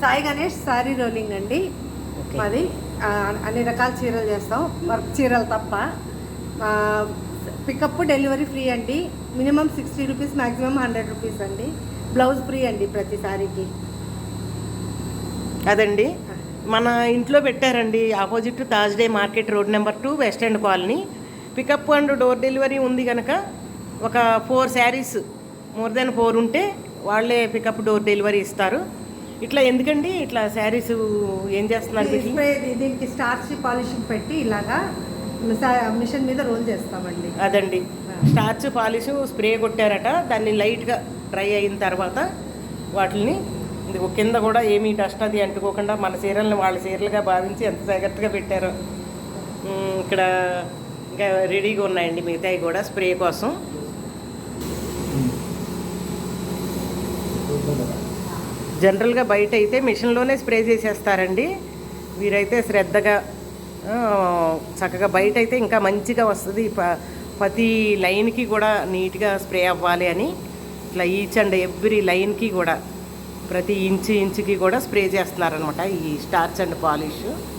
Sai Ganesh sorry rolling అండి. ఆ, అన్ని రకాల చీరలు చేస్తాం. వర్క్ చీరలు తప్ప. పికప్ డెలివరీ ఫ్రీ అండి. Minimum sixty rupees maximum hundred rupees అండి. బ్లౌజ్ ఫ్రీ అండి ప్రతి సారీకి. అదండి. మన ఇంట్లో పెట్టారండి. Opposite Thursday market road number two West End Colony. Pickup and door delivery ఉంది కనుక ఒక four saris more than four ఉంటే వాళ్ళే పికప్ డోర్ డెలివరీ ఇస్తారు. ఇట్లా ఎందుకండి? ఇట్లా శారీస్ ఏం చేస్తున్నారు దీనికి? స్టార్చ్ పాలిషింగ్ పెట్టి ఇలాగా మిషన్ మీద రోల్ చేస్తామండి. అదండి. స్టార్చ్ పాలిష్ స్ప్రే కొట్టారట. దాన్ని లైట్గా డ్రై అయిన తర్వాత వాటిని ఇదిగో కింద కూడా ఏమీ డస్ట్ అది అంటుకోకుండా మన చీరల్ని వాళ్ళ చీరలుగా భావించి ఎంత జాగ్రత్తగా పెట్టారో. ఇక్కడ ఇంకా రెడీగా ఉన్నాయండి మిగతాయి కూడా స్ప్రే కోసం. జనరల్గా బయట అయితే మిషన్లోనే స్ప్రే చేసేస్తారండి. వీరైతే శ్రద్ధగా చక్కగా బయట అయితే ఇంకా మంచిగా వస్తుంది. ప- ప్రతి లైన్కి కూడా నీట్గా స్ప్రే అవ్వాలి అని. ఇట్లా ఈచ్ అండ్ ఎవ్రీ లైన్కి కూడా ప్రతి ఇంచు ఇంచుకి కూడా స్ప్రే చేస్తున్నారనమాట ఈ స్టార్చ్ అండ్ పాలిష్.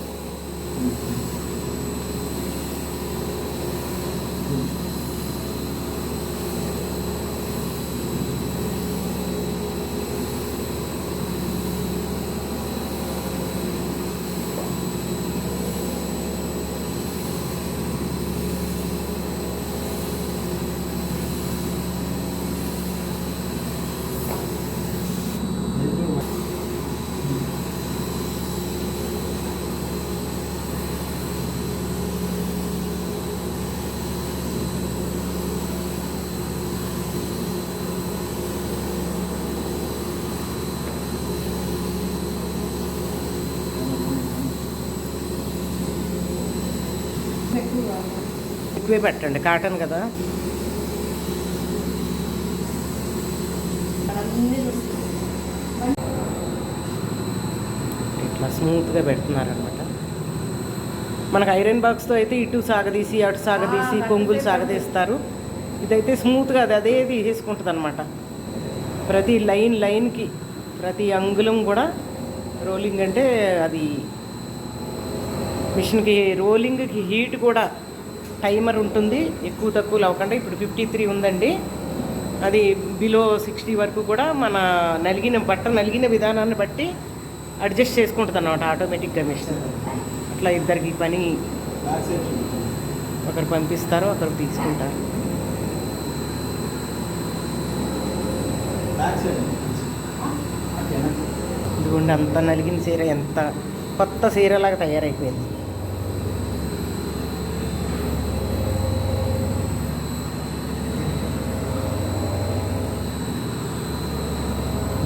ఎక్కువే పెట్టండి కాటన్ కదా. ఇట్లా స్మూత్గా పెడుతున్నారనమాట మనకు ఐరన్ బాక్స్తో అయితే ఇటు సాగదీసి అటు సాగదీసి కొంగులు సాగదీస్తారు. ఇదైతే స్మూత్గా అది అదే తీసేసుకుంటుంది అనమాట ప్రతి లైన్ లైన్కి ప్రతి అంగుళం కూడా రోలింగ్ అంటే అది మిషన్కి రోలింగ్కి హీట్ కూడా టైమర్ ఉంటుంది ఎక్కువ తక్కువ అవ్వకుండా ఇప్పుడు ఫిఫ్టీ త్రీ ఉందండి. అది బిలో సిక్స్టీ వరకు కూడా మన నలిగిన బట్ట నలిగిన విధానాన్ని బట్టి అడ్జస్ట్ చేసుకుంటుంది అన్నమాట ఆటోమేటిక్గా మిషన్. అట్లా ఇద్దరికి పని ఒకరు పంపిస్తారు ఒకరు తీసుకుంటారు. ఇదిగోండి అంత నలిగిన చీర ఎంత కొత్త చీరలాగా తయారైపోయింది.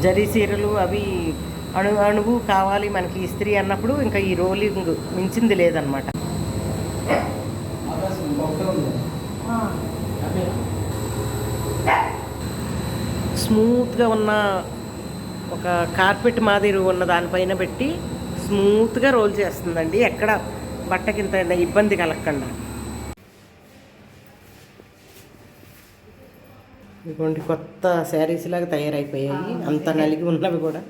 జరీ చీరలు అవి అణు అణువు కావాలి మనకి ఇస్త్రీ అన్నప్పుడు ఇంకా ఈ రోలింగ్ మించింది లేదనమాట స్మూత్గా ఉన్న ఒక కార్పెట్ మాదిరి ఉన్న దానిపైన పెట్టి స్మూత్గా రోల్ చేస్తుందండి. ఎక్కడ బట్టకింత ఇబ్బంది కలగకుండా ఇటువంటి కొత్త శారీస్ లాగా తయారైపోయాయి. అంత నలిగి ఉన్నవి కూడా.